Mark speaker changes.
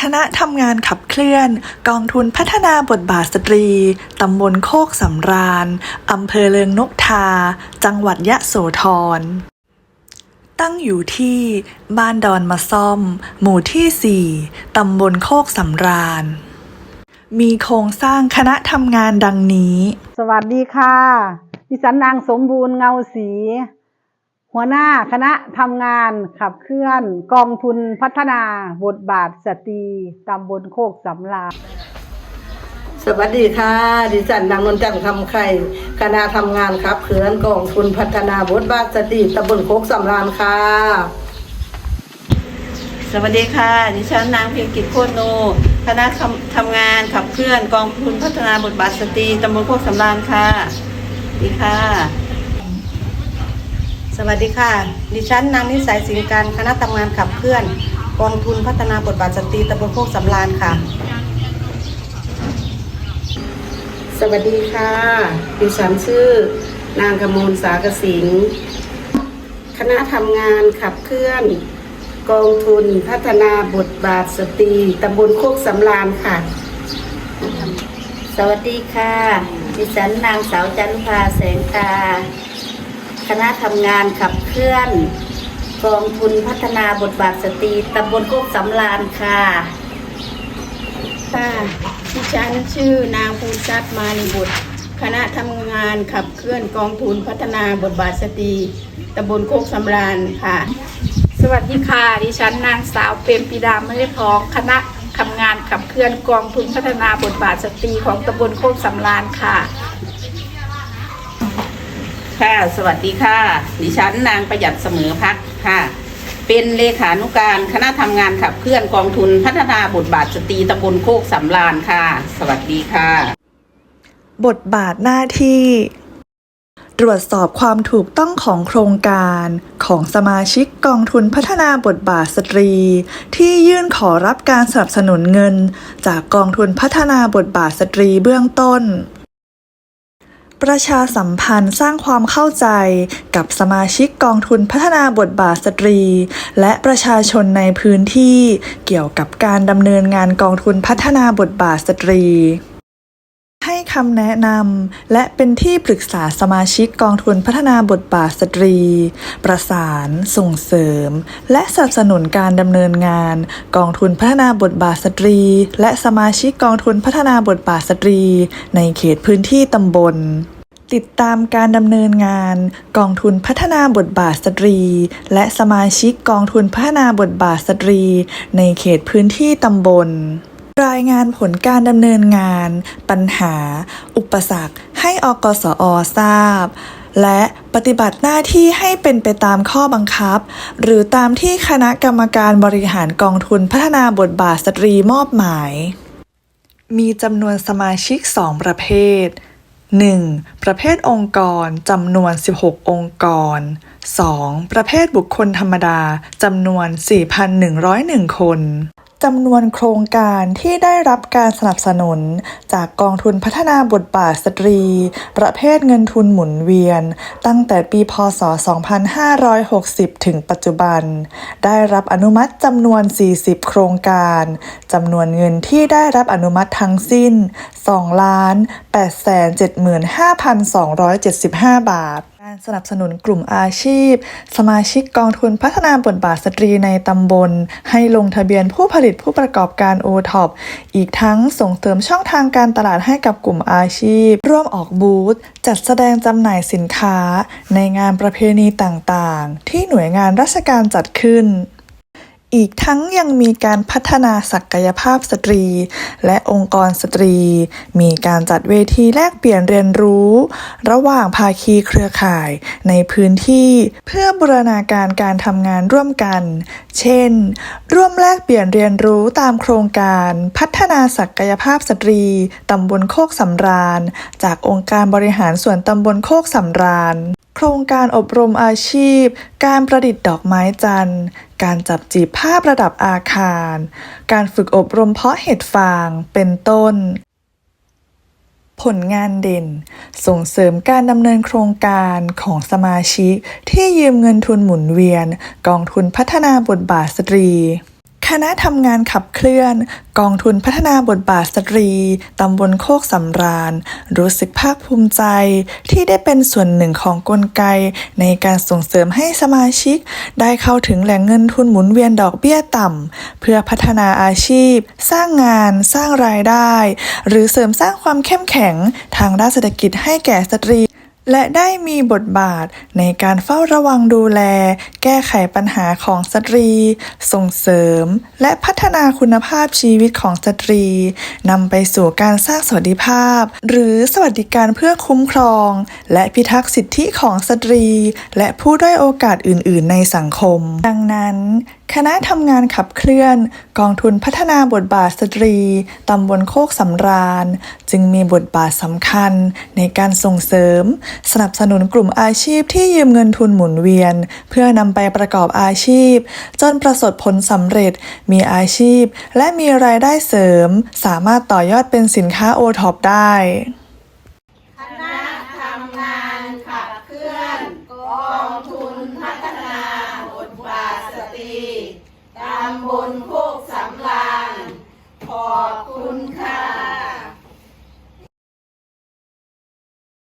Speaker 1: คณะทำงานขับเคลื่อน กองทุนพัฒนาบทบาทสตรี ตำบลโคกสำราญ อำเภอเลิงนกทา จังหวัดยะโสธร ตั้งอยู่ที่บ้านดอนมะซ่อม หมู่ที่ 4 ตำบลโคกสำราญ มีโครงสร้างคณะทำงานดังนี้
Speaker 2: สวัสดีค่ะ ดิฉันนางสมบูรณ์เงาศรี หัวหน้าคณะทำงานขับเคลื่อนกองทุนพัฒนาบทบาทสตรีตำบลโคกสำราญ
Speaker 3: สวัสดีค่ะ ดิฉันนางนนจันทร์คำไข่คณะทำงานครับเขือนกองทุนพัฒนาบทบาทสตรีตำบลโคกสำราญค่ะ
Speaker 4: สวัสดีค่ะ ดิฉันนางเพียงกิจโคตรโน คณะทำทำงานขับเคลื่อนกองทุนพัฒนาบทบาทสตรีตำบลโคกสำราญค่ะสวัสดีค่ะ
Speaker 5: สวัสดีค่ะ ดิฉันนางนิสัยสิงการคณะทำงานขับเคลื่อนกองทุนพัฒนาบทบาทสตรีตำบลโคกสำราญค่ะ
Speaker 3: สวัสดีค่ะ ดิฉันชื่อนางกมลสากสิงห์คณะทำงานขับเคลื่อน กองทุนพัฒนาบทบาทสตรีตำบลโคกสำราญค่ะ
Speaker 6: สวัสดีค่ะ ดิฉันนางสาวจันทราแสงตา คณะทำงานขับเคลื่อน กองทุนพัฒนาบทบาทสตรีตำบลโคกสำราญค่ะ
Speaker 4: ค่ะดิฉันชื่อนางภูชัดมานิบุตร คณะทำงานขับเคลื่อนกองทุนพัฒนาบทบาทสตรีตำบลโคกสำราญค่ะ
Speaker 7: สวัสดีค่ะ ดิฉันนางสาวเปรมปีดาไม่ได้พ้องคณะทำงานขับเคลื่อนกองทุนพัฒนาบทบาทสตรีของตำบลโคกสำราญค่ะ
Speaker 4: ค่ะ สวัสดีค่ะ ดิฉันนางประหยัดเสมอพักค่ะ เป็นเลขานุการคณะทำงานขับเคลื่อนกองทุนพัฒนาบทบาทสตรีตำบลโคกสำราญค่ะ สวัสดีค่ะ
Speaker 1: บทบาทหน้าที่ ตรวจสอบความถูกต้องของโครงการของสมาชิกกองทุนพัฒนาบทบาทสตรี ที่ยื่นขอรับการสนับสนุนเงิน จากกองทุนพัฒนาบทบาทสตรีเบื้องต้น ประชาสัมพันธ์สร้างความเข้าใจกับสมาชิกกองทุนพัฒนาบทบาทสตรี และประชาชนในพื้นที่เกี่ยวกับการดำเนินงานกองทุนพัฒนาบทบาทสตรี คำแนะนำและเป็นที่ปรึกษาสมาชิกกองทุนพัฒนาบทบาทสตรี ประสาน ส่งเสริม และสนับสนุนการดำเนินงาน กองทุนพัฒนาบทบาทสตรี และสมาชิกกองทุนพัฒนาบทบาทสตรี ในเขตพื้นที่ตำบลติดตามการดำเนินงาน กองทุนพัฒนาบทบาทสตรี และสมาชิกกองทุนพัฒนาบทบาทสตรี ในเขตพื้นที่ตำบล รายงานผลการดำเนินงาน ปัญหา อุปสรรค ให้อกสอทราบ และปฏิบัติหน้าที่ให้เป็นไปตามข้อบังคับ หรือตามที่คณะกรรมการบริหารกองทุนพัฒนาบทบาทสตรีมอบหมาย มีจำนวนสมาชิก 2 ประเภท 1. ประเภทองค์กรจำนวน 16 องค์กร 2. ประเภทบุคคลธรรมดาจำนวน 4,101 คน จำนวนโครงการที่ได้รับการสนับสนุน จากกองทุนพัฒนาบทบาทสตรี ประเภทเงินทุนหมุนเวียน ตั้งแต่ปีพศ 2560 ถึงปัจจุบัน ได้รับอนุมัติจำนวน 40 โครงการจำนวนเงินที่ได้รับอนุมัติทั้งสิ้น 2,875,275 บาท การสนับสนุนกลุ่มอาชีพ สมาชิกกองทุนพัฒนาบทบาทสตรีในตำบล ให้ลงทะเบียนผู้ผลิตผู้ประกอบการโอท็อปอีกทั้งส่งเสริมช่องทางการตลาดให้กับกลุ่มอาชีพ ร่วมออกบูธจัดแสดงจำหน่ายสินค้า ในงานประเพณีต่างๆ ที่หน่วยงานราชการจัดขึ้น อีกทั้งยังมีการพัฒนาศักยภาพสตรี และองค์กรสตรี มีการจัดเวทีแลกเปลี่ยนเรียนรู้ ระหว่างภาคีเครือข่ายในพื้นที่ เพื่อบูรณาการการทำงานร่วมกัน เช่น ร่วมแลกเปลี่ยนเรียนรู้ตามโครงการ พัฒนาศักยภาพสตรีตำบลโคกสำราญ จากองค์การบริหารส่วนตำบลโคกสำราญ ครงการอบรมอาชีพ การประดิษฐ์ดอกไม้จันทร์ การจับจีบภาพระดับอาคาร การฝึกอบรมเพาะเห็ดฟาง เป็นต้น ผลงานเด่น ส่งเสริมการดำเนินโครงการของสมาชิกที่ยืมเงินทุนหมุนเวียน กองทุนพัฒนาบทบาทสตรี คณะทำงานขับเคลื่อน กองทุนพัฒนาบทบาทสตรี ตำบลโคกสำราญ รู้สึกภาคภูมิใจ ที่ได้เป็นส่วนหนึ่งของกลไก ในการส่งเสริมให้สมาชิก ได้เข้าถึงแหล่งเงินทุนหมุนเวียนดอกเบี้ยต่ำ เพื่อพัฒนาอาชีพ สร้างงาน สร้างรายได้ หรือเสริมสร้างความเข้มแข็ง ทางด้านเศรษฐกิจให้แก่สตรี และได้มีบทบาทในการเฝ้าระวังดูแล แก้ไขปัญหาของสตรี ส่งเสริม และพัฒนาคุณภาพชีวิตของสตรีนำไปสู่การสร้างสวัสดิภาพ หรือสวัสดิการเพื่อคุ้มครอง และพิทักษ์สิทธิของสตรี และผู้ด้อยโอกาสอื่น ๆ ในสังคม ดังนั้น คณะทำงานขับเคลื่อน กองทุนพัฒนาบทบาทสตรี ตำบลโคกสำราญ จึงมีบทบาทสำคัญในการส่งเสริม สนับสนุนกลุ่มอาชีพที่ยืมเงินทุนหมุนเวียน เพื่อนำไปประกอบอาชีพ จนประสบผลสำเร็จ มีอาชีพ และมีรายได้เสริม สามารถต่อยอดเป็นสินค้าโอท็อปได้